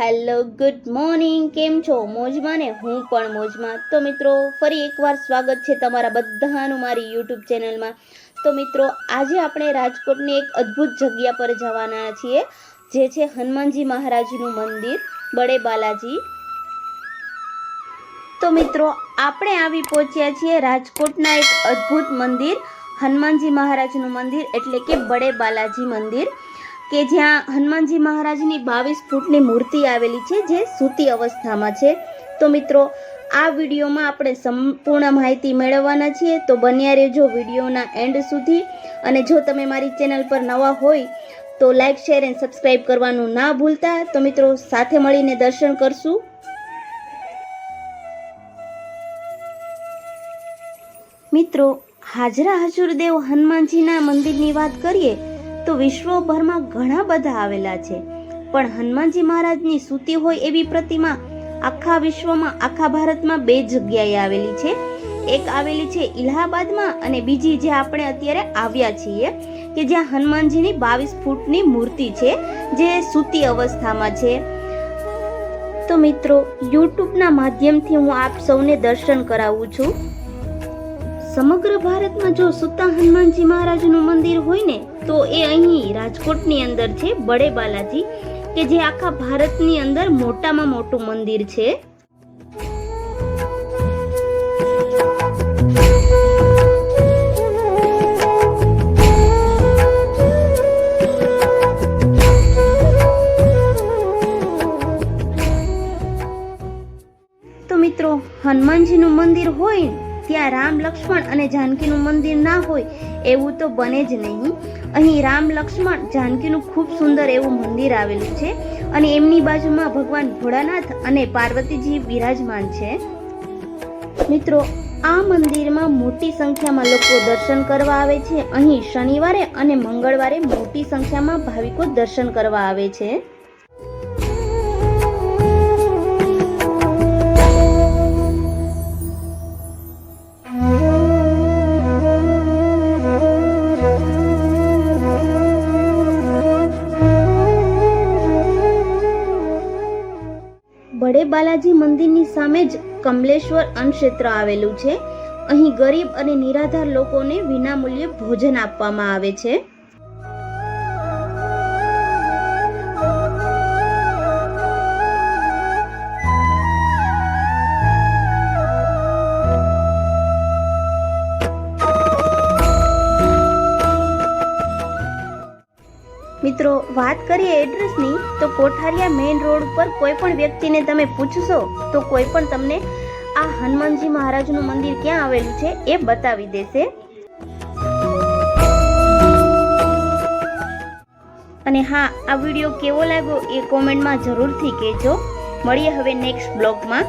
Hello, good morning. કેમ છો? મોજમાં ને હું પણ મોજમાં. તો મિત્રો, ફરી એકવાર સ્વાગત છે તમારા બધાનું મારી યુટ્યુબ ચેનલમાં. તો મિત્રો, આજે આપણે રાજકોટની એક અદ્ભુત જગ્યા પર જવાના છીએ, જે છે હનુમાનજી મહારાજનું મંદિર બડે બાલાજી. તો મિત્રો, આપણે આવી પહોંચ્યા છીએ રાજકોટના એક અદ્ભુત મંદિર, હનુમાનજી મહારાજનું મંદિર, એટલે કે બડે બાલાજી મંદિર. કે જ્યાં હનુમાનજી મહારાજની બાવીસ ફૂટની મૂર્તિ આવેલી છે, જે સૂતી અવસ્થામાં છે. તો મિત્રો, આ વિડીયોમાં આપણે સંપૂર્ણ માહિતી મેળવવાના છીએ. તો બન્યા રહેજો વિડીયોના એન્ડ સુધી. અને જો તમે મારી ચેનલ પર નવા હોય, તો લાઈક, શેર એન્ડ સબસ્ક્રાઈબ કરવાનું ના ભૂલતા. તો મિત્રો, સાથે મળીને દર્શન કરશું. મિત્રો, હાજરા હજુરદેવ હનુમાનજીના મંદિરની વાત કરીએ તો વિશ્વભરમાં ઘણા બધા આવેલા છે. પણ હનુમાનજી મહારાજની સૂતી હોય એવી પ્રતિમા આખા વિશ્વમાં, આખા ભારતમાં બે જગ્યાએ આવેલી છે. એક આવેલી છે ઇલાહાબાદમાં અને બીજી જે આપણે અત્યારે આવ્યા છીએ કે જ્યાં હનુમાનજીની બાવીસ ફૂટની મૂર્તિ છે, જે સૂતી અવસ્થામાં છે. તો મિત્રો, યુટ્યુબના માધ્યમથી હું આપ સૌને દર્શન કરાવું છું. સમગ્ર ભારતમાં જો સુતા હનુમાનજી મહારાજનું મંદિર હોય ને તો એ અહીં રાજકોટની અંદર છે બડે બાલાજી, કે જે આખા ભારતની અંદર મોટામાં મોટું મંદિર છે. તો મિત્રો, હનુમાનજીનું મંદિર હોય ત્યાં રામ લક્ષ્મણ અને જાનકીનું મંદિર ના હોય, એવું તો બને જ નહીં. અહીં રામ લક્ષ્મણ, જાનકીનું ખૂબ સુંદર એવું મંદિર આવેલું છે અને એમની બાજુમાં ભગવાન ભોળાનાથ અને પાર્વતીજી બિરાજમાન છે. મિત્રો, આ મંદિરમાં મોટી સંખ્યામાં લોકો દર્શન કરવા આવે છે. અહીં શનિવારે અને મંગળવારે મોટી સંખ્યામાં ભાવિકો દર્શન કરવા આવે છે. બડે બાલાજી મંદિરની સામે જ કમલેશ્વર અન્નક્ષેત્ર આવેલું છે. અહીં ગરીબ અને નિરાધાર લોકોને વિનામૂલ્યે ભોજન આપવામાં આવે છે. મિત્રો, વાત કરીએ એડ્રેસની, તો કોઠારિયા મેઇન રોડ ઉપર કોઈ પણ વ્યક્તિને તમે પૂછશો, તો કોઈ પણ તમને આ હનુમાનજી મહારાજનું મંદિર ક્યાં આવેલું છે એ બતાવી દેશે. અને હા, આ વીડિયો કેવો લાગ્યો એ કોમેન્ટમાં જરૂરથી કહેજો. મળીએ હવે નેક્સ્ટ બ્લોગમાં.